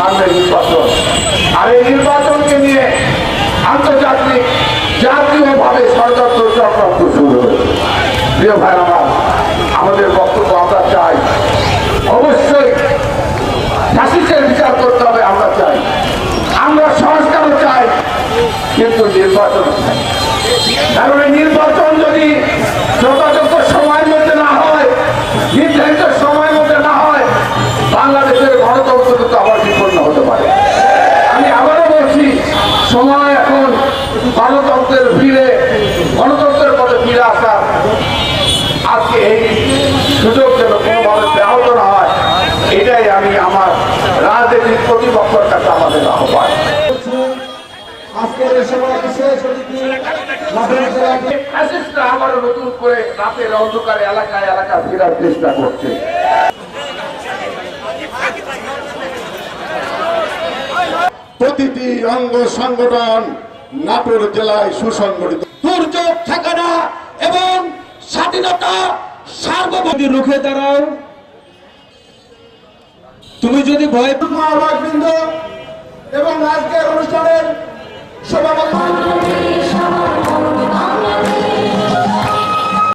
সামনে নির্বাচন। আর এই নির্বাচনকে নিয়ে আন্তর্জাতিক জাতীয়ভাবে ষড়যন্ত্র চক্রান্ত শুরু হয়েছে প্রিয় ভাই, আমার আমাদের বক্তব্য আমরা চাই। অবশ্যই ফাঁসিসের বিচার করতে হবে, আমরা চাই। আমরা সংস্কারও চাই, কিন্তু নির্বাচন কারণ এই নির্বাচন যদি যথাযথ সময়ের মধ্যে না হয়, নির্ধারিত সময়ের মধ্যে না হয়, বাংলাদেশের গণতন্ত্র কিন্তু আবার বিপন্ন হতে পারে আমি আবারও বলছি সময় এখন গণতন্ত্রের ফিরে গণতন্ত্রের পথে ফিরে আসার আজকে এই সুযোগ যেন কোনোভাবে ব্যাহত না হয় এটাই আমি আমার রাজনৈতিক প্রতিপক্ষের কাছে আমাদের আহ্বান। আজকের এই বিশেষ অতিথি লাভের জেলাকে ফ্যাসিস্টরা আবারও নতুন করে রাতের অন্ধকারে এলাকায় এলাকা ফেরার চেষ্টা করছে। প্রতিটি অঙ্গ সংগঠন নাটোর জেলায় সুসংগঠিত। দুর্যোগ ঠেকানা এবং স্বাধীনতা সার্বভৌম রুখে দাঁড়াও। তুমি যদি ভয় মহাভাগবৃন্দ